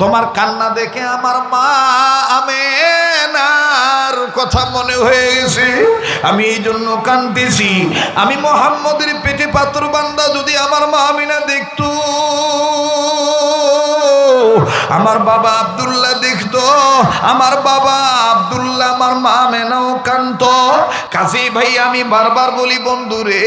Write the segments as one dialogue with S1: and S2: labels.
S1: তোমার কান্না দেখে আমার মা আমেনার কথা মনে হয়ে গেছে আমি এই জন্য কান্দিছি আমি মোহাম্মদের পেটে পাত্র বান্দা যদি আমার মা আমিনা দেখতো। আমার বাবা আব্দুল্লাহ দেখতো, আমার বাবা আব্দুল্লাহ আমার মা মেনাও কান্ত। কাশি ভাই, আমি বারবার বলি বন্ধুরে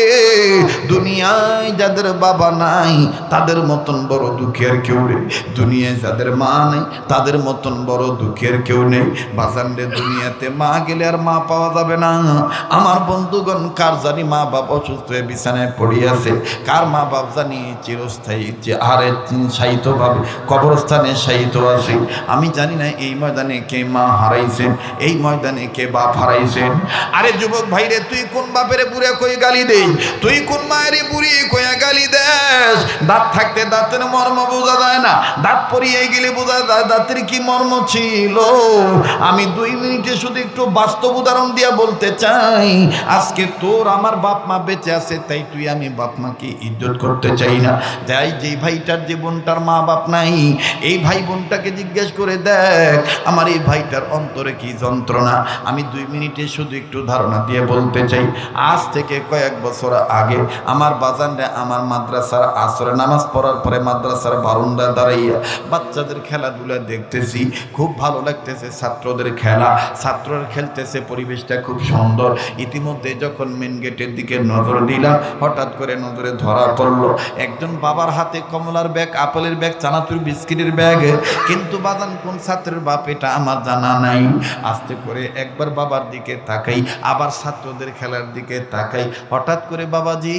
S1: দুনিয়ায় যাদের বাবা নাই, তাদের মতন বড় দুঃখের কেউ নেই। দুনিয়ায় যাদের মা নেই, তাদের মতন বড় দুঃখের কেউ নেই। বাজানরে দুনিয়াতে মা গেলে আর মা পাওয়া যাবে না। আমার বন্ধুগণ, কার জানি মা বাপ অসুস্থ হয়ে বিছানায় পড়ে আছে? কার মা বাপ জানি চিরস্থায়ী আরে শায়িত ভাবে কবরস্থানে শায়িত আছে আমি জানি না এই ময়দানে কে মা হারাইছেন এই ময়দানে কে বাপ হারাইছেন আরে যুবক ভাইরে, তুই কোন বাপের বুড়ে কই গালি দেই? তুই কোন মায়ের বুড়ি কইয়া গালি দেস? দাঁত থাকতে দাঁতের মর্ম বোঝা যায় না। দাঁত পরিয়ে গেলে বোঝা যায় দাঁতের কি মর্ম ছিল। আমি দুই মিনিটে শুধু একটু বাস্তব উদাহরণ দিয়া বলতে চাই। আজকে তোর আমার বাপ মা বেঁচে আছে, তাই তুই আমি বাপ মাকে ইজ্জত করতে চাই না। যাই যে ভাইটার জীবনটার মা বাপ নাই, এই ভাই বোনটাকে জিজ্ঞেস করে, দেখ, আমার এই ভাইটার অন্তরে কি যন্ত্রণা? আমি দুই মিনিটে শুধু একটু ধারণা দিয়ে বলতে চাই, আজ থেকে কয়েক বছর আগে আমার বাজানরে আমার মাদ্রাসার আসরে নামাজ পড়ার পরে মাদ্রাসার বারুন্দা দাঁড়াইয়া বাচ্চাদের খেলাধুলা দেখতেছি, খুব ভালো লাগতেছে ছাত্রদের খেলা। ছাত্ররা খেলতেছে, পরিবেশটা খুব সুন্দর। ইতিমধ্যে যখন মেন গেটের দিকে নজর দিলাম, হঠাৎ করে নজরে ধরা পড়ল, একজন বাবার হাতে কমলার ব্যাগ, আপেলের ব্যাগ, চানাচুর বিস্কিটের ব্যাগ কিন্তু বাদান কোন ছাত্রের বাপ, এটা আমার জানা নাই। আস্তে করে একবার বাবার দিকে তাকাই, আবার ছাত্রদের খেলার দিকে তাকাই। হঠাৎ করে বাবাজি,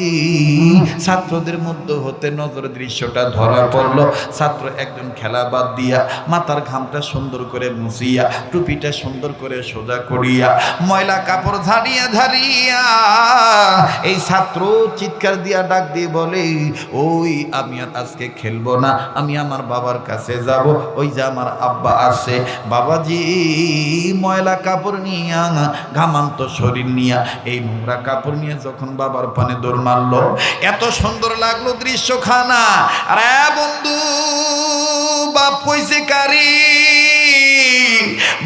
S1: ছাত্রদের মধ্যে হতে নজর দৃশ্যটা ধরা পড়ল। ছাত্র একজন খেলা বাদ দিয়া মাথার ঘামটা সুন্দর করে মুছিয়া, টুপিটা সুন্দর করে সোজা করিয়া, ময়লা কাপড় ঝাড়িয়া ঝাড়িয়া এই ছাত্র চিৎকার দিয়া ডাক দিয়ে বলে, ওই, আমি আর আজকে খেলব না। আমি আমার বাবার কাছে যাব। ওই যে আমার আব্বা আসে, বাবাজি, ময়লা কাপড় নিয়া, ঘামান্ত শরীর নিয়া, এই নোংরা কাপড় নিয়ে যখন বাবার পানে দৌড় মারলো, এত সুন্দর লাগল দৃশ্য খানা আরে বন্ধু, বাপ কইছে কারি,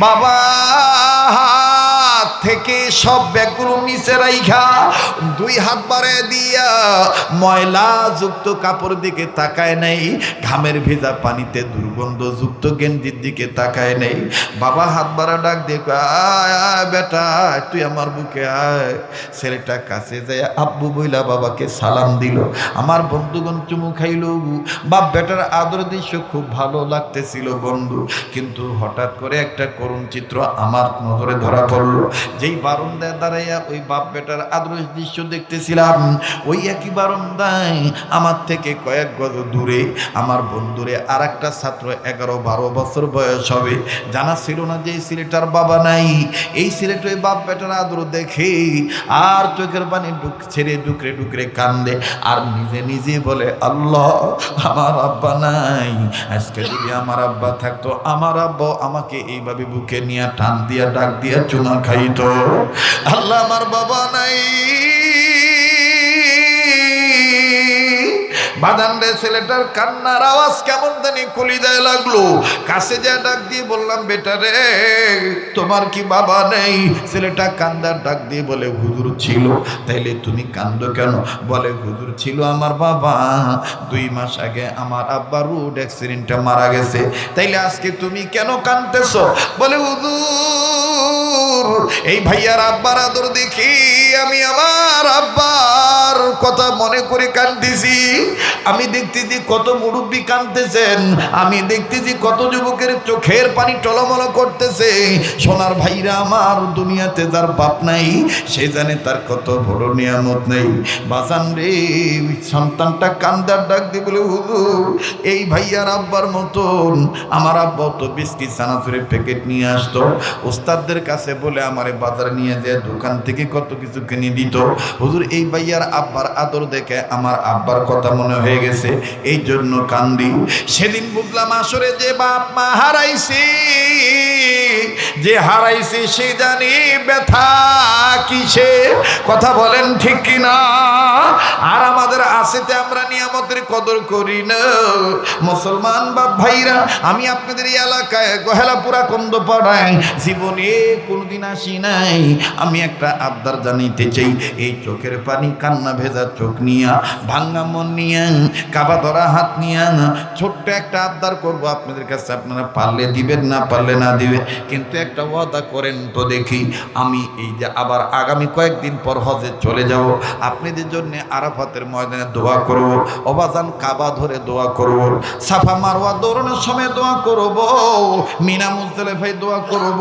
S1: বাবা থেকে সব ব্যাগগুলো নিচে রাইখা, দুই হাত বাড়ে দিয়া ময়লা যুক্ত কাপড় দিকে তাকায় নেই, ঘামের ভেজা পানিতে দুর্গন্ধ যুক্ত গেঞ্জির দিকে তাকায় নেই। বাবা হাত বাড়া ডাক আয় বেটা তুই আমার বুকে আয়। ছেলেটা কাছে যায় আব্বু বইলা বাবাকে সালাম দিল। আমার বন্ধুগণ চুমু খাইল বাপ বেটার আদর দৃশ্য খুব ভালো লাগতেছিল বন্ধু। কিন্তু হঠাৎ করে একটা করুণ চিত্র আমার নজরে ধরা পড়ল। যেই বারান্দায় দাঁড়াইয়া ওই বাপ বেটার আদর দৃশ্য দেখতেছিলাম, ওই একই বারান্দায় আমার থেকে কয়েক গজ দূরে আমার বন্ধুরে আর একটা ছাত্র এগারো বারো বছর বয়স হবে। জানা ছিল না যে এই ছেলেটার বাবা নাই। এই ছেলেটা ওই বাপ বেটার আদর দেখে আর চোখের পানি ডুক ছেড়ে ডুকরে ডুকরে কান্দে আর নিজে নিজে বলে, আল্লাহ, আমার আব্বা নাই। আজকে যদি আমার আব্বা থাকতো, আমার আব্বা আমাকে এইভাবে বুকে নিয়ে টান দিয়া, ডাক দিয়া চুমা খাইতো। আল্লাহ আমার বাবা নাই। বাদান রে ছেলেটার কান্নার আওয়াজ কেমন জানি কলিদায় লাগল। কাছে যা ডাক দিয়ে বললাম, বেটা রে, তোমার কি বাবা নেই? ছেলেটা কান্দার ডাক দিয়ে বলে, হুজুর ছিল। তাইলে তুমি কান্দো কেন? বলে, হুজুর ছিল আমার বাবা। দুই মাস আগে আমার আব্বা রোড অ্যাক্সিডেন্টে মারা গেছে। তাইলে আজকে তুমি কেন কান্দতেছ বলে, হুজুর এই ভাইয়ার আব্বার আদর দেখি আমি আমার আব্বার কথা মনে করে কান্দিছি আমি দেখতেছি কত মুরব্বী কাঁদতেছেন, আমি দেখতেছি কত যুবকের চোখের পানি টলমল করতেছে। সোনার ভাইরা আমার দুনিয়াতে যার বাপ নাই, সে জানে তার কত বড় নিয়ামত নেই। বাসান রে সন্তানটা কান্দার ডাক দিয়ে বলে, হুজুর, এই ভাইয়ার আব্বার মতন আমার আব্বা তো বিস্কিট সানাচুরের প্যাকেট নিয়ে আসতো। ওস্তাদদের কাছে বলে আমারে বাজারে নিয়ে যায়, দোকান থেকে কত কিছু কিনে দিত। হুজুর, এই ভাইয়ার আব্বার আদর দেখে আমার আব্বার কথা মনে হয়ে গেছে, এই জন্য কান্দি। সেদিন বুঝলাম আসরে যে বাপ মা হারাইছি, যে হারাইছি সে জানি ব্যথা কিসে। কথা বলেন ঠিক কিনা? আর আমাদের আসেতে আমরা নিয়ামতের কদর করি না। মুসলমান বা ভাইরা, আমি আপনাদের এই এলাকায় গহেলাপুরা কন্দ পাড়ায় জীবনে কোনোদিন আসি নাই। আমি একটা আবদার জানাইতে চাই, এই চোখের পানি কান্না ভেজা চোখ নিয়া, ভাঙ্গা মন নিয়া, কাবা ধরা হাত নিয়া, ছোট্ট একটা আবদার করব। আপনাদের কাছে আপনারা পারলে দিবেন, না পারলে না দিবেন। কিন্তু একটা ওয়াদা করেন তো দেখি, আমি এই যে আবার আগামী কয়েকদিন পর হজে চলে যাব। আপনাদের জন্য আরাফাতের ময়দানে দোয়া করব, অবাজান কাবা ধরে দোয়া করব, সাফা মারওয়া দৌড়ানোর সময় দোয়া করব, মিনা মুজদালেফাই দোয়া করব,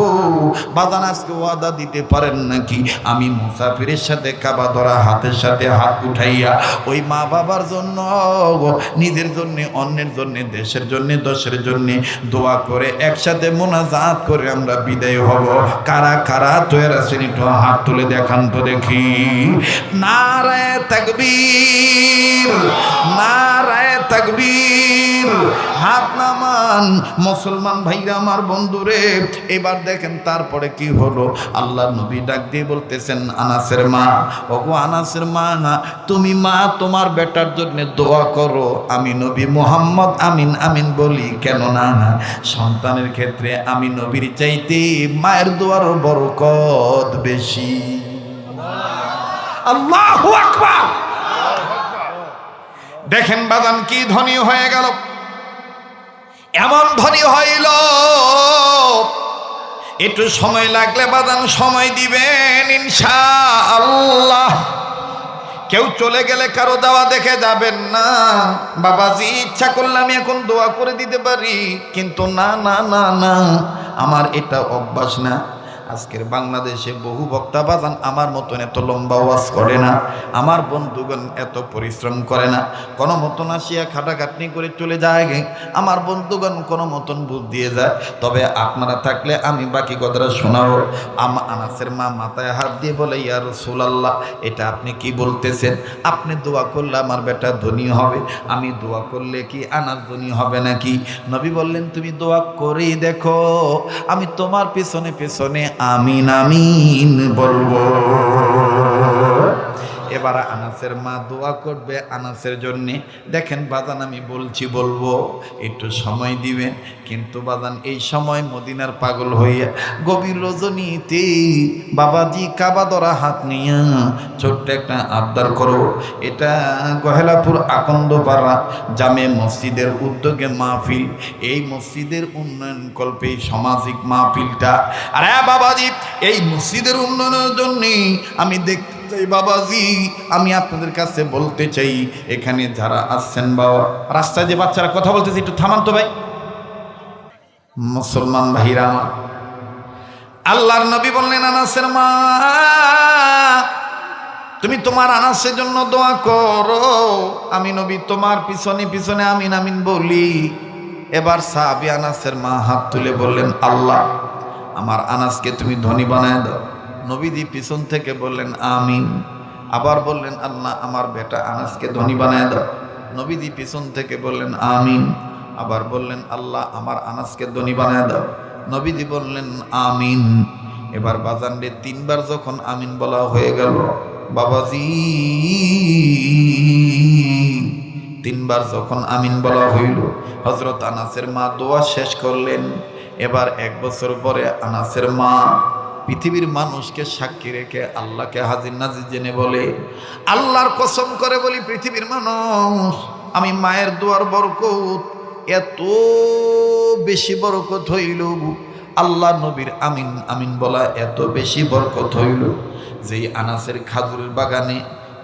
S1: বাজান আজকে ওয়াদা দিতে পারেন নাকি? আমি মুসাফিরের সাথে কাবা ধরা, হাতের সাথে হাত উঠাইয়া ওই মা বাবার জন্য নিজের জন্য, অন্যের জন্য, দেশের জন্য, দশের জন্য দোয়া করে একসাথে মোনাজাত করে আমরা বিদায় হব। কারা কারা তৈর একটু হাত তুলে দেখান তো দেখি। নারায় তাকবীর নারায় তাকবীর। হাত নামান, মুসলমান ভাইরা, আমার বন্ধুরে, এবার দেখেন তারপরে কি হলো? আল্লাহ নবী ডাক দিয়ে বলতেছেন, আনাসের মা। ওগো আনাসের মা না তুমি মা, তোমার বেটার জন্য দোয়া করো। আমি নবী মোহাম্মদ, আমিন আমিন বলি। কেন না না সন্তানের ক্ষেত্রে আমি নবীর চাইতে মায়ের দোয়ার বরকত বেশি। আল্লাহ আকবার! দেখেন বাদান কি ধনী হয়ে গেল। এমন ধনী হইল একটু সময় লাগলে বাদান সময় দিবেন ইনশা আল্লাহ কেউ চলে গেলে কারও দাওয়া দেখে যাবেন না। বাবাজি, ইচ্ছা করলে আমি এখন দোয়া করে দিতে পারি, কিন্তু না না না না। আমার এটা অভ্যাস না। আজকের বাংলাদেশে বহু বক্তা বাজান আমার মতন এত লম্বা ওয়াজ করে না, আমার বন্ধুগণ এত পরিশ্রম করে না। কোনো মতন আসিয়া খাটাখাটনি করে চলে যায় আমার বন্ধুগণ কোনো মতন বুঝ দিয়ে যায়। তবে আপনারা থাকলে আমি বাকি কথাটা শোনাবো। আমা আনাসের মা মাথায় হাত দিয়ে বলে, ইয়া রসুলাল্লাহ, এটা আপনি কি বলতেছেন? আপনি দোয়া করলে আমার বেটা ধনী হবে। আমি দোয়া করলে কি আনাস ধনী হবে নাকি? নবী বললেন, তুমি দোয়া করেই দেখো। আমি তোমার পেছনে পেছনে আমিন আমিন বলব। এবার আনাসের মা দোয়া করবে আনাসের জন্যে। দেখেন বাজান, আমি বলছি, বলব, একটু সময় দিবেন। কিন্তু বাজান, এই সময় মদিনার পাগল হইয়া গভীর রজনীতে বাবাজি কাবা ধরা হাত নিয়ে ছোট্ট একটা আবদার করো। এটা গহেলাপুর আকন্দপাড়া জামে মসজিদের উদ্যোগে মাহফিল। এই মসজিদের উন্নয়ন কল্পে সামাজিক মাহফিলটা। আরে বাবাজি, এই মসজিদের উন্নয়নের জন্যে আমি দেখতে চাই বাবাজি, আমি আপনাদের কাছে বলতে চাই, এখানে যারা আসছেন বাবা, রাস্তায় যে বাচ্চারা কথা বলতেছে, একটু থামান তো ভাই। মুসলমান ভাইরা আমার, আল্লাহর নবী বললেন, আনাসের মা, তুমি তোমার আনাসের জন্য দোয়া করো। আমি নবী, তোমার পিছনে পিছনে আমিন আমিন বলি। এবার সাহাবি আনাসের মা হাত তুলে বললেন, আল্লাহ, আমার আনাসকে তুমি ধনী বানায় দাও। নবীদি পিছন থেকে বললেন, আমিন। আবার বললেন, আল্লাহ আমার বেটা আনাসকে ধনী বানায় দাও। নবীদি পিছন থেকে বললেন, আমিন। আবার বললেন, আল্লাহ আমার আনাসকে ধনী বানায় দাও। নবীদি বললেন, আমিন। এবার বাজানরে তিনবার যখন আমিন বলা হয়ে গেল, বাবাজি। তিনবার যখন আমিন বলা হইল হজরত আনাসের মা দোয়া শেষ করলেন। এবার এক বছর পরে আনাসের মা পৃথিবীর মানুষকে সাক্ষী রেখে আল্লাহকে হাজির নাজির জেনে বলে, আল্লাহর কসম করে বলি পৃথিবীর মানুষ, আমি মায়ের দোয়ার বরকত, এত বেশি বরকত হইল। আল্লাহ নবীর আমিন আমিন বলা এত বেশি বরকত হইল যেই আনাসের খাজুরের বাগানে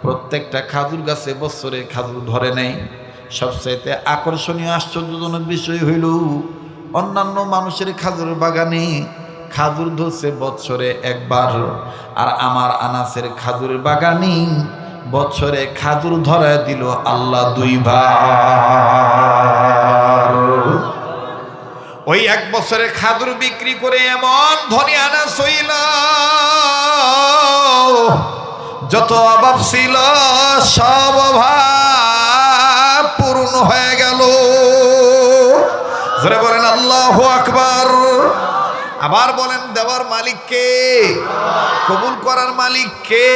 S1: প্রত্যেকটা খাজুর গাছে বছরে খাজুর ধরে নেয়। সবচাইতে আকর্ষণীয়, আশ্চর্যজনক বিষয় হইল, অন্যান্য মানুষের খাজুরের বাগানে খাজুর ধরছে বৎসরে একবার। আর আমার আনাসের খাজুরের বাগানে বৎসরে খাজুর ধরায় দিল আল্লাহ দুই দুইবার। ওই এক বছরে খাদুর বিক্রি করে এমন ধনী আনা সইল যত অভাব ছিল, সব অভাব আবার বলেন, দেওয়ার মালিক কে? কবুল করার মালিক কে?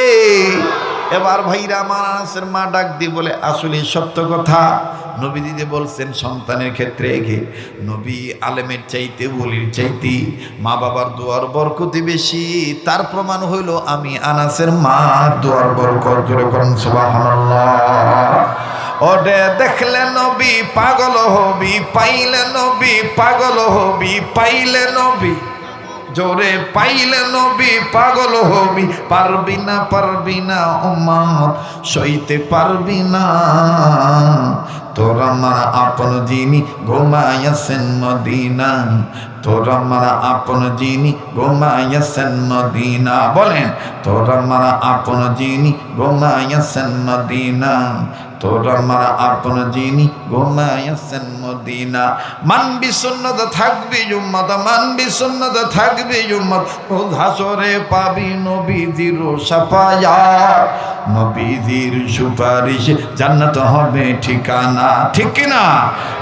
S1: এবার ভাইরা আমার আনাসের মা ডাক দিয়ে বলে, আসলে সত্য কথা। নবী দিদি বলছেন, সন্তানের ক্ষেত্রে এগে নবী আলেমের চাইতে বলির চাইতে মা বাবার দোয়ার বরকতি বেশি। তার প্রমাণ হইল, আমি আনাসের মা, দোয়ার বরকত জোরে করেন সুবহানাল্লাহ। ওরে দেখলে নবী পাগল হবি, পাইলে নবী পাগল হবি, পাইলে নবী জোরে পাইলে নবী পাগল হবি। পারবি না পারবি না উম্মত সইতে পারবি না। তোর আমার আপন যিনি ঘুমাইয়াছেন মদিনা তোর আমার আপন যিনি ঘুমাইয়াছেন মদিনা বলেন, তোর আমার আপন যিনি ঘুমাইয়াছেন মদিনা তোর আমার আপন যিনি ঘুমাইয়াছেন মদিনা। মানবি সুন্নত থাকবি উম্মত, মানবি সুন্নত থাকবি উম্মত। ও হাসরে পাবি নবীজির সাফায়া, নবীজির সুপারিশ। জান্নাত হবে ঠিকানা, ঠিক কিনা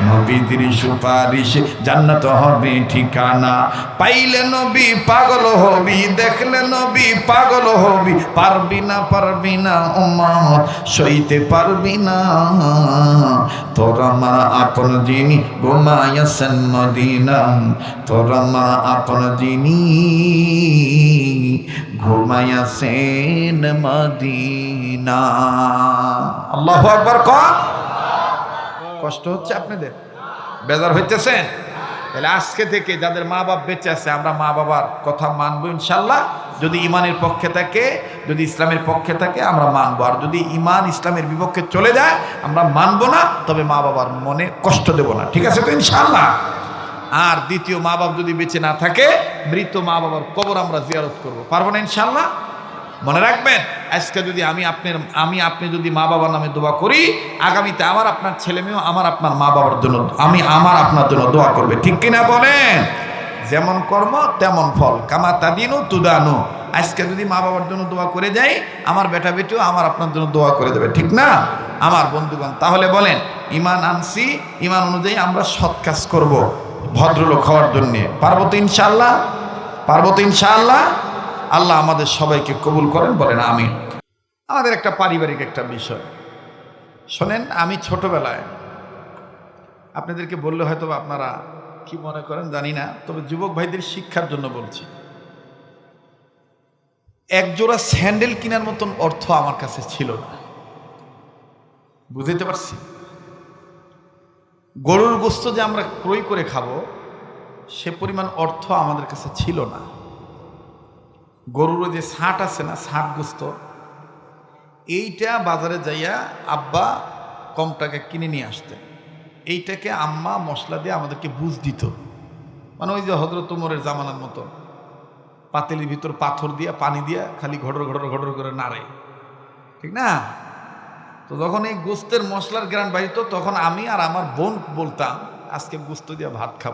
S1: নবীজির সুপারিশ, জান্নাত হবে ঠিকানা। পাইলে নবী পাগল হবি, দেখলে নবী পাগল হবি। পারবি না পারবি না উম্মত, সইতে পারবি না তোর আমার আপন মা আপন যিনি ঘুমাইয়াছেন মদিনা। আল্লাহ একবার কষ্ট হচ্ছে আপনাদের। বেজার হইতেছেন? তাহলে আজকে থেকে যাদের মা বাপ বেঁচে আছে, আমরা মা বাবার কথা মানবো ইনশাল্লাহ। যদি ইমানের পক্ষে থাকে, যদি ইসলামের পক্ষে থাকে, আমরা মানবো। আর যদি ইমান ইসলামের বিপক্ষে চলে যায়, আমরা মানবো না, তবে মা বাবার মনে কষ্ট দেব না। ঠিক আছে তো ইনশাল্লাহ? আর দ্বিতীয় মা বাপ যদি বেঁচে না থাকে, মৃত মা বাবার কবর আমরা জিয়ারত করব। পারব না ইনশাল্লাহ? মনে রাখবেন, আজকে যদি আমি আপনার, আমি আপনি যদি মা বাবার নামে দোয়া করি, আগামীতে আমার আপনার ছেলে মেয়েও আমার আপনার মা বাবার জন্য, আমি আমার আপনার জন্য দোয়া করবে। ঠিক কিনা বলেন? যেমন কর্ম, তেমন ফল। কামা তাদিনু তুদানু। আজকে যদি মা বাবার জন্য দোয়া করে যাই, আমার বেটা বেটিও আমার আপনার জন্য দোয়া করে দেবে। ঠিক না? আমার বন্ধুগণ, তাহলে বলেন, ইমান আনছি, ইমান অনুযায়ী আমরা সৎ কাজ করব ভদ্রলোক হওয়ার জন্যে। পারব তো ইনশাল্লাহ পারব তো ইনশাআল্লাহ? আল্লাহ আমাদের সবাইকে কবুল করেন, বলেন আমি আমাদের একটা পারিবারিক একটা বিষয়। শোনেন, আমি ছোটবেলায় আপনাদেরকে বললে হয়তো আপনারা কি মনে করেন জানি না, তবে যুবক ভাইদের শিক্ষার জন্য বলছি। এক জোড়া স্যান্ডেল কেনার মতন অর্থ আমার কাছে ছিল না। বুঝতে পারছি? গরুর গোস্ত যে আমরা ক্রয় করে খাব, সে পরিমাণ অর্থ আমাদের কাছে ছিল না। গরুর যে ছাট আছে না, ছাট গোস্ত, এইটা বাজারে যাইয়া আব্বা কম টাকা কিনে নিয়ে আসতেন। এইটাকে আম্মা মশলা দিয়ে আমাদেরকে বুঝ দিত। মানে ওই যে হজরত উমরের জামানার মতো। পাতেলির ভিতর পাথর দিয়া, পানি দিয়া খালি ঘটর ঘটর ঘটর করে নাড়ে। ঠিক না? তো যখন এই গোস্তের মশলার গ্রান বাড়িত তখন আমি আর আমার বোন বলতাম, আজকে গোস্ত দিয়ে ভাত খাব।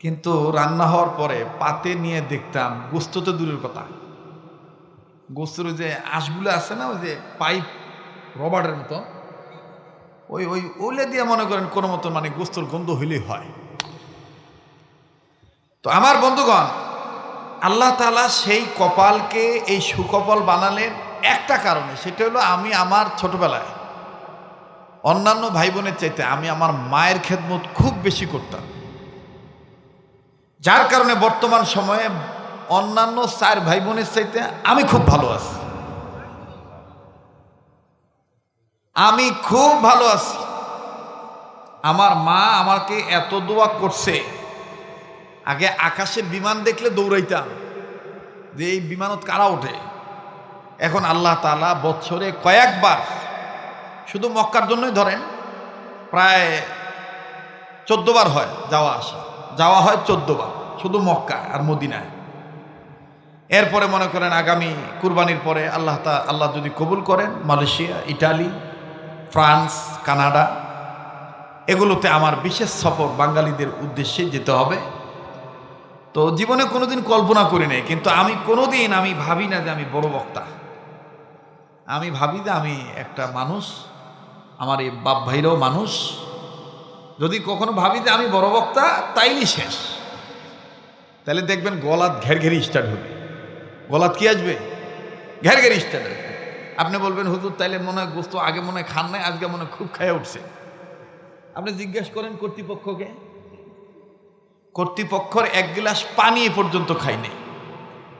S1: কিন্তু রান্না হওয়ার পরে পাতে নিয়ে দেখতাম, গোস্ত তো দূরের কথা। গোস্তের ওই যে আঁশগুলো আছে না, ওই যে পাইপ রবার্টের মতো, ওই ওই ওলে দিয়ে মনে করেন কোনো মতো মানে গোস্তর গন্ধ হইলেই হয়। তো আমার বন্ধুগণ, আল্লাহ তালা সেই কপালকে, এই সুকপাল বানালেন একটা কারণে, সেটা হলো আমি আমার ছোটবেলায়। অন্যান্য ভাই বোনের চাইতে আমি আমার মায়ের খেদমত খুব বেশি করতাম। যার কারণে বর্তমান সময়ে অন্যান্য চার ভাই বোনের চাইতে আমি খুব ভালো আছি। আমি খুব ভালো আছি। আমার মা আমাকে এত দোয়া করছে। আগে আকাশে বিমান দেখলে দৌড়াইতাম। যে এই বিমানত কারা ওঠে? এখন আল্লাহ তালা বছরে কয়েকবার শুধু মক্কার জন্যই ধরেন, প্রায় চোদ্দবার হয় যাওয়া আসা। যাওয়া হয় চোদ্দবার শুধু মক্কা আর মদিনায়। এরপরে মনে করেন আগামী কুরবানির পরে আল্লাহ তা আল্লাহ যদি কবুল করেন, মালয়েশিয়া, ইটালি, ফ্রান্স, কানাডা, এগুলোতে আমার বিশেষ সফর বাঙালিদের উদ্দেশ্যে যেতে হবে। তো জীবনে কোনোদিন কল্পনা করি নাই, কিন্তু আমি কোনোদিন আমি ভাবি না যে আমি বড় বক্তা। আমি ভাবি যে আমি একটা মানুষ, আমার এই বাপ ভাইরাও মানুষ যদি কখনো ভাবি যে আমি বড় বক্তা, তাইলে শেষ। তাহলে দেখবেন গলাত ঘের ঘেরি স্টার্ট হবে। গলাত কি আসবে? ঘের ঘেরি স্টার্ট হবে। আপনি বলবেন, হুজুর, তাইলে মনে হয় গোস্ত আগে মনে হয় খান নাই, আজকে মনে হয় খুব খায় উঠছে। আপনি জিজ্ঞেস করেন কর্তৃপক্ষকে, কর্তৃপক্ষর এক গ্লাস পানি পর্যন্ত খাইনি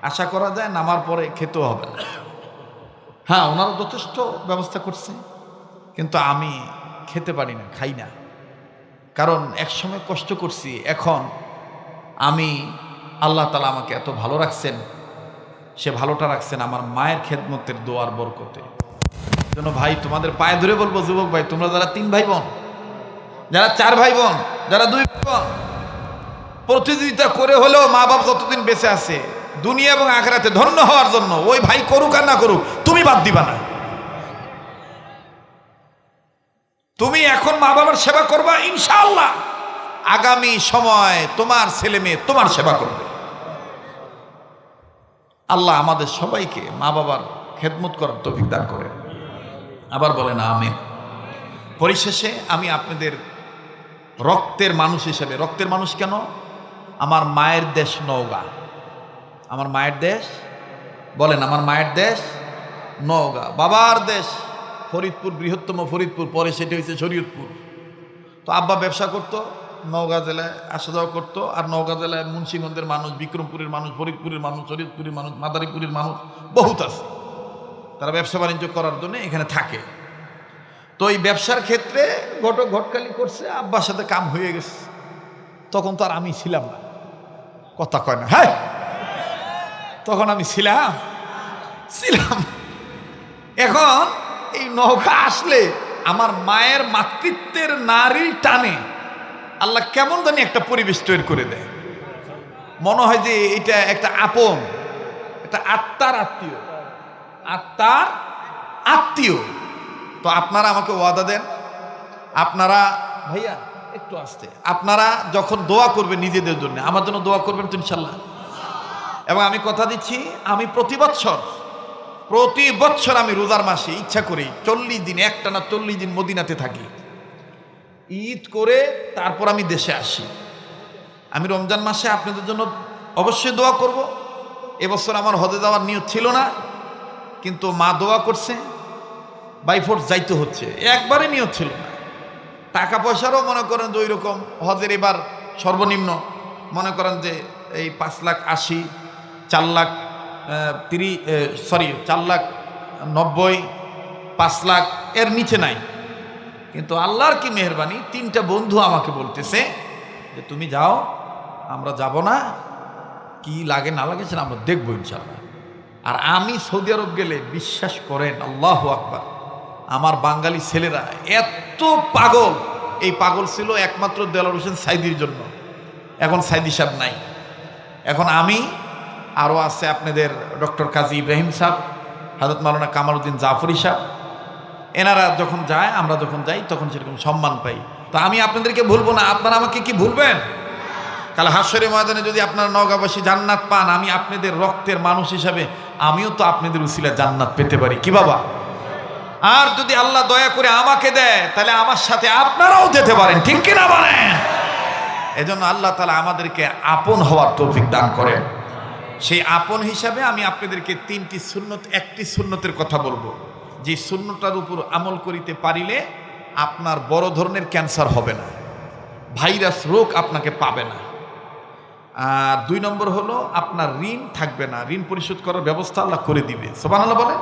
S1: আশা করা যায় নামার পরে খেতেও হবে না। হ্যাঁ ওনারা যথেষ্ট ব্যবস্থা করছে, কিন্তু আমি খেতে পারি না, খাই না। কারণ একসময় কষ্ট করছি, এখন আমি আল্লাহ তালা আমাকে এত ভালো রাখছেন, সে ভালোটা রাখছেন আমার মায়ের খেদমতের দোয়ার বরকতে। জন্য ভাই, তোমাদের পায়ে ধরে বলব, যুবক ভাই, তোমরা যারা তিন ভাই বোন, যারা চার ভাই বোন, যারা দুই বোন, প্রতিযোগিতা করে হলেও মা বাপ যতদিন বেঁচে আছে, দুনিয়া এবং আখরাতে ধন্য হওয়ার জন্য, ওই ভাই করুক আর না করুক, তুমি বাদ দিবা না। তুমি এখন মা বাবার সেবা করবা, ইনশাআল্লাহ। আগামী সময় তোমার ছেলে মেয়ে তোমার সেবা করবে। আল্লাহ আমাদের সবাইকে মা বাবার খেদমত করার তৌফিক দান করে আবার বলেন আমি পরিশেষে আমি আপনাদের রক্তের মানুষ হিসেবে, রক্তের মানুষ কেন? আমার মায়ের দেশ নওগাঁ। আমার মায়ের দেশ? বলেন, আমার মায়ের দেশ নওগাঁ। বাবার দেশ ফরিদপুর, বৃহত্তম ফরিদপুর, পরে সেটি হয়েছে শরীয়তপুর। তো আব্বা ব্যবসা করতো, নওগাঁ জেলায় আসা যাওয়া করতো, আর নওগাঁ জেলায় মুন্সিগঞ্জের মানুষ, বিক্রমপুরের মানুষ, ফরিদপুরের মানুষ, শরীয়তপুরের মানুষ, মাদারীপুরের মানুষ বহুত আছে। তারা ব্যবসা বাণিজ্য করার জন্য এখানে থাকে। তো এই ব্যবসার ক্ষেত্রে ঘটক ঘটকালি করছে, আব্বার সাথে কাম হয়ে গেছে। তখন তো আর আমি ছিলাম না। কথা কয় না হ্যাঁ? তখন আমি ছিলাম। ছিলাম। এখন নৌকা আসলে আমার মায়ের মাতৃত্বের নারী টানে। আল্লাহ কেমন জানি একটা পরিবেশ তৈরি করে দেয়। মনে হয় যে এটা একটা আপন, একটা আত্মার আত্মীয়। আত্মার আত্মীয়। তো আপনারা আমাকে ওয়াদা দেন, আপনারা ভাইয়া একটু আসতে। আপনারা যখন দোয়া করবেন নিজেদের জন্য, আমার জন্য দোয়া করবেন তো ইনশাল্লাহ। এবং আমি কথা দিচ্ছি, আমি প্রতি বছর প্রতি বছর আমি রোজার মাসে ইচ্ছা করি চল্লিশ দিন একটা না চল্লিশ দিন মদিনাতে থাকি। ঈদ করে তারপর আমি দেশে আসি। আমি রমজান মাসে আপনাদের জন্য অবশ্যই দোয়া করব। এবছর আমার হজে যাওয়ার নিয়ত ছিল না, কিন্তু মা দোয়া করছে। বাইফোর্স যাইতে হচ্ছে একবারে নিয়ত ছিল না। টাকা পয়সারও মনে করেন যে ওই রকম হজের এবার সর্বনিম্ন মনে করেন যে এই পাঁচ লাখ আশি, চার লাখ তিরিশ সরি চার লাখ নব্বই, পাঁচ লাখ এর নিচে নাই। কিন্তু আল্লাহর কি মেহরবানি? তিনটা বন্ধু আমাকে বলতেছে যে, তুমি যাও, আমরা যাব না। কি লাগে না লাগে সেটা আমরা দেখব ইনশাল্লাহ আর আমি সৌদি আরব গেলে বিশ্বাস করেন, আল্লাহ আকবার, আমার বাঙালি ছেলেরা এত পাগল। এই পাগল ছিল একমাত্র দেলার হোসেন সাইদির জন্য। এখন সাইদি সাহেব নাই। এখন আমি আরও আছে আপনাদের ডক্টর কাজী ইব্রাহিম সাহ হাজরত মালানা কামালউদ্দিন জাফরি সাহ। এনারা যখন যায়, আমরা যখন যাই, তখন সেরকম সম্মান পাই। তো আমি আপনাদেরকে ভুলবো না, আপনারা আমাকে কি ভুলবেন? কাল হাস্যরের ময়দানে যদি আপনারা নগাবাসী জান্নাত পান, আমি আপনাদের রক্তের মানুষ হিসাবে, আমিও তো আপনাদের উসিলা জান্নাত পেতে পারি। কি বাবা? আর যদি আল্লাহ দয়া করে আমাকে দেয়, তাহলে আমার সাথে আপনারাও যেতে পারেন। ঠিক কিনা বলেন? এজন্য আল্লাহ তালা আমাদেরকে আপন হওয়ার তৌফিক দান করেন। সেই আপন হিসাবে আমি আপনাদেরকে তিনটি সুন্নত, একটি সুন্নতের কথা বলব। যে শূন্যটার উপর আমল করিতে পারিলে আপনার বড় ধরনের ক্যান্সার হবে না, ভাইরাস রোগ আপনাকে পাবে না। আর দুই নম্বর হলো, আপনার ঋণ থাকবে না, ঋণ পরিশোধ করার ব্যবস্থা আল্লাহ করে দিবে। সোবান আল্লাহ বলেন।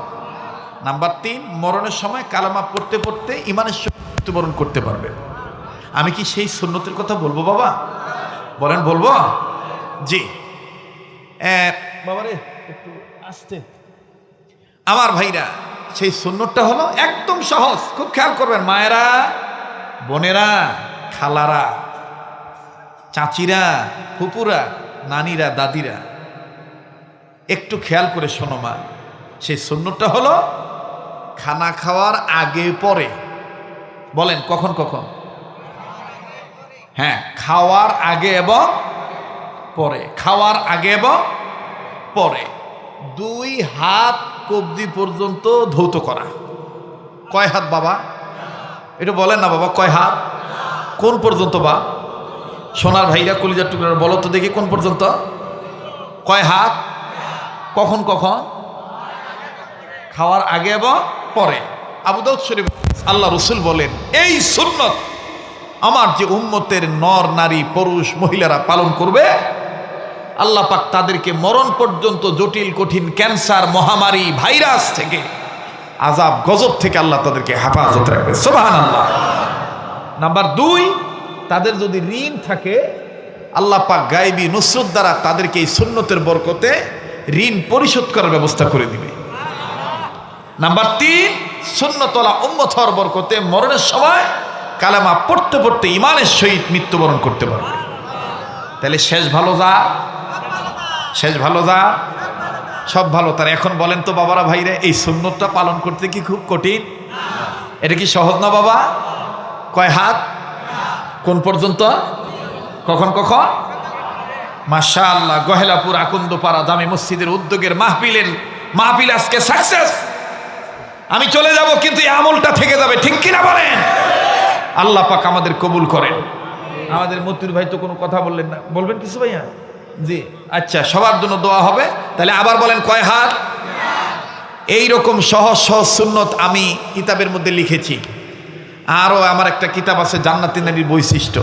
S1: নাম্বার তিন, মরণের সময় কালামা পড়তে পড়তে ইমানের মৃত্যুবরণ করতে পারবে। আমি কি সেই সুন্নতের কথা বলব বাবা? বলেন, বলব? জি। বাবারে একটু আসতে। আমার ভাইরা সেই সুন্নতটা হলো একদম সহজ। খুব খেয়াল করবেন মায়েরা বোনেরা খালারা চাচিরা ফুপুরা নানিরা দাদিরা একটু খেয়াল করে শোনো মা। সেই সুন্নতটা হলো খানা খাওয়ার আগে পরে। বলেন কখন কখন? হ্যাঁ খাওয়ার আগে এবং পরে, খাওয়ার আগে এবং পরে। দুই হাত কবজি পর্যন্ত ধৌত করা। কয় হাত বাবা? এটা বলেন না বাবা, কয় হাত? কোন পর্যন্ত বা? সোনার ভাইরা কলিজার টুকরা, বলো তো দেখি কোন পর্যন্ত। কয় হাত? কখন কখন? খাওয়ার আগে এবং পরে। আবুদাউদ শরীফ, আল্লাহ রসুল বলেন, এই সুন্নত আমার যে উম্মতের নর, নারী, পুরুষ, মহিলারা পালন করবে আল্লাহ পাক তাদেরকে মরণ পর্যন্ত জটিল, কঠিন, ক্যান্সার, মহামারী, ভাইরাস থেকে আজাব গজব থেকে আল্লাহ তাদেরকে হেফাজত রাখবে। সোভান আল্লাহ নাম্বার দুই, তাদের যদি ঋণ থাকে, আল্লাহ পাক গায়েবী নুসরত দ্বারা তাদেরকে এই সুন্নতের বরকতে ঋণ পরিশোধ করার ব্যবস্থা করে দিবে। নাম্বার তিন সুন্নতলা উম্মথর বরকতে মরণের সময় কালামা পড়তে পড়তে ইমানের সহিত মৃত্যুবরণ করতে পারবে। তাহলে শেষ ভালো যা। শেষ ভালো যা। সব ভালো। তার এখন বলেন তো বাবারা ভাইরা, এই সুন্নতটা পালন করতে কি খুব কঠিন? এটা কি সহজ না বাবা? কয় হাত? কোন পর্যন্ত? কখন কখন? মাশা আল্লাহ গহেলাপুর, আকন্দপাড়া দামি মসজিদের উদ্যোগের মাহফিলের মাহফিল আজকে সাকসেস আমি চলে যাব, কিন্তু এই আমলটা থেকে যাবে, ঠিক কিনা বলেন? আল্লাহ পাক আমাদের কবুল করেন। আমাদের মতির ভাই তো কোনো কথা বললেন না। বলবেন কিছু ভাইয়া? জি। আচ্ছা সবার জন্য দোয়া হবে। তাহলে আবার বলেন কয় হাত? এই রকম সহজ সহজ সুন্নত আমি কিতাবের মধ্যে লিখেছি। আরও আমার একটা কিতাব আছে, জান্নাতি নারীর বৈশিষ্ট্য।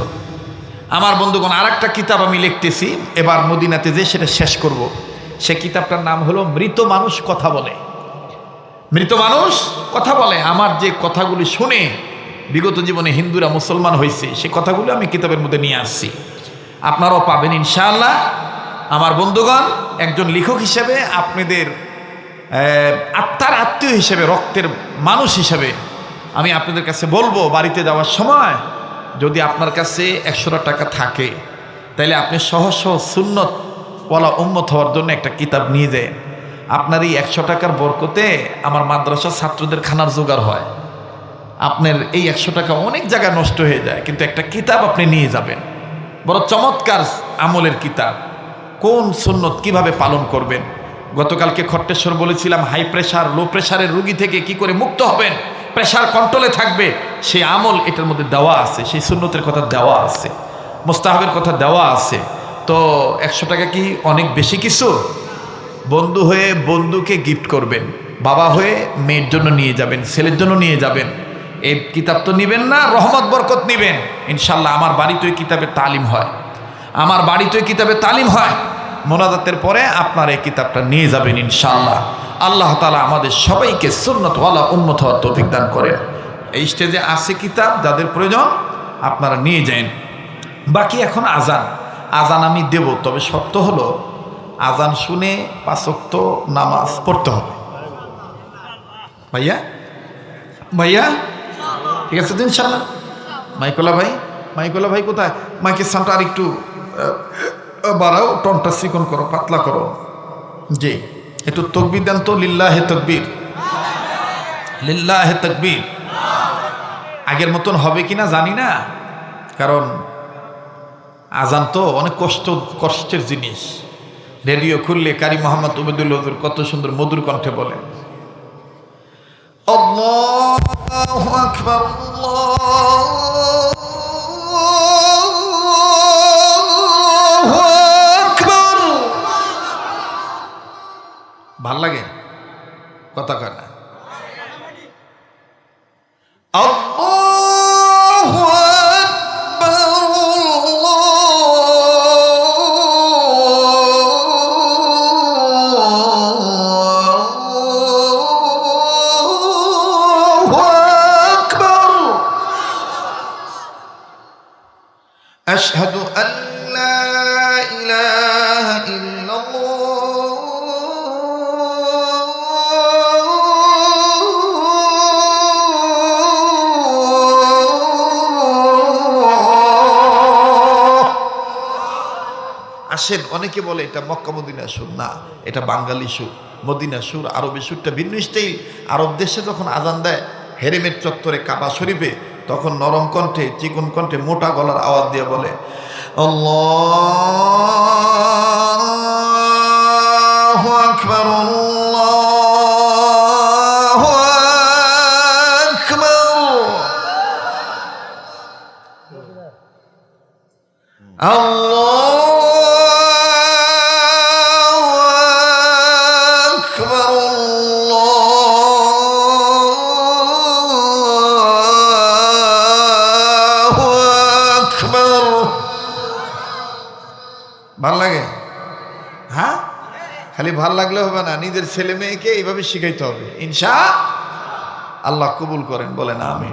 S1: আমার বন্ধুগণ আর একটা কিতাব আমি লিখতেছি, এবার মদিনাতে যে সেটা শেষ করব। সে কিতাবটার নাম হলো, মৃত মানুষ কথা বলে। মৃত মানুষ কথা বলে। আমার যে কথাগুলি শুনে বিগত জীবনে হিন্দুরা মুসলমান হয়েছে সে কথাগুলো আমি কিতাবের মধ্যে নিয়ে আসছি। আপনারাও পাবেন ইনশাআল্লাহ। আমার বন্ধুগণ, একজন লেখক হিসেবে আপনাদের আত্মার আত্মীয় হিসেবে, রক্তের মানুষ হিসেবে আমি আপনাদের কাছে বলব, বাড়িতে যাওয়ার সময় যদি আপনার কাছে একশোটা টাকা থাকে তাহলে আপনি সহজ সহজ সুন্নত ওয়ালা উম্মত হওয়ার জন্য একটা কিতাব নিয়ে যায় আপনার এই একশো টাকার বরকতে আমার মাদ্রাসার ছাত্রদের খানার জোগাড় হয়। আপনার এই একশো টাকা অনেক জায়গায় নষ্ট হয়ে যায়, কিন্তু একটা কিতাব আপনি নিয়ে যাবেন। বড় চমৎকার আমলের কিতাব। কোন সুন্নত কীভাবে পালন করবেন? গতকালকে খট্টেশ্বর বলেছিলাম হাই প্রেশার লো প্রেশারের রুগী থেকে কি করে মুক্ত হবেন? প্রেশার কন্ট্রোলে থাকবে। সেই আমল এটার মধ্যে দেওয়া আছে, সেই সুন্নতের কথা দেওয়া আছে, মোস্তাহাবের কথা দেওয়া আছে। তো একশো টাকা কি অনেক বেশি কিছু? বন্ধু হয়ে বন্ধুকে গিফট করবেন, বাবা হয়ে মেয়ের জন্য নিয়ে যাবেন, ছেলের জন্য নিয়ে যাবেন। এই কিতাব তো নিবেন না, রহমত, বরকত নিবেন। ইনশাল্লাহ আমার বাড়িতে ওই কিতাবের তালিম হয়। আমার বাড়িতে ওই কিতাবের তালিম হয়। মোনাজাতের পরে আপনার এই কিতাবটা নিয়ে যাবেন ইনশাল্লাহ আল্লাহ তালা আমাদের সবাইকে সুন্নতওয়ালা উন্নত হওয়ার তৌফিক দান করেন। এই স্টেজে আছে কিতাব, যাদের প্রয়োজন আপনারা নিয়ে যান। বাকি এখন আজান। আজান আমি দেব, তবে সত্য হলো আজান শুনে পাঁচক্ত নামাজ পড়তে হবে। ভাইয়া? ভাইয়া? ঠিক আছে তো ইনশাল্লাহ মাইকোলা ভাই মাইকোলা ভাই কোথায়? মাইকের সামটা আর একটু বাড়াও টনটা চিকন করো, পাতলা করো। জি, একটু তকবির দেন তো লিল্লা হে তকবির। লিল্লা হে তকবির। আগের মতন হবে কিনা জানি না, কারণ আজান তো অনেক কষ্ট, কষ্টের জিনিস। রেডিও খুললে কারি মোহাম্মদ উবেদুল হজুর কত সুন্দর মধুর কণ্ঠে বলেন। আল্লাহু আকবার আল্লাহু আকবার ভালো লাগে? কথা কয় না। আসেন, অনেকে বলে এটা মক্কা মদিনা সুর। না, এটা বাঙালি সুর। মদিনা সুর, আরবি সুরটা ভিন্ন স্টাইল। আরব দেশে যখন আজান দেয়, হেরেমের চত্বরে কাবা শরীফে, তখন নরম কণ্ঠে, চিকন কণ্ঠে মোটা গলার আওয়াজ দিয়ে বলে আকবার হবে না নিজের ছেলে মেয়েকে এইভাবে শিখাইতে হবে। ইনশা আল্লাহ কবুল করেন বলেন আমি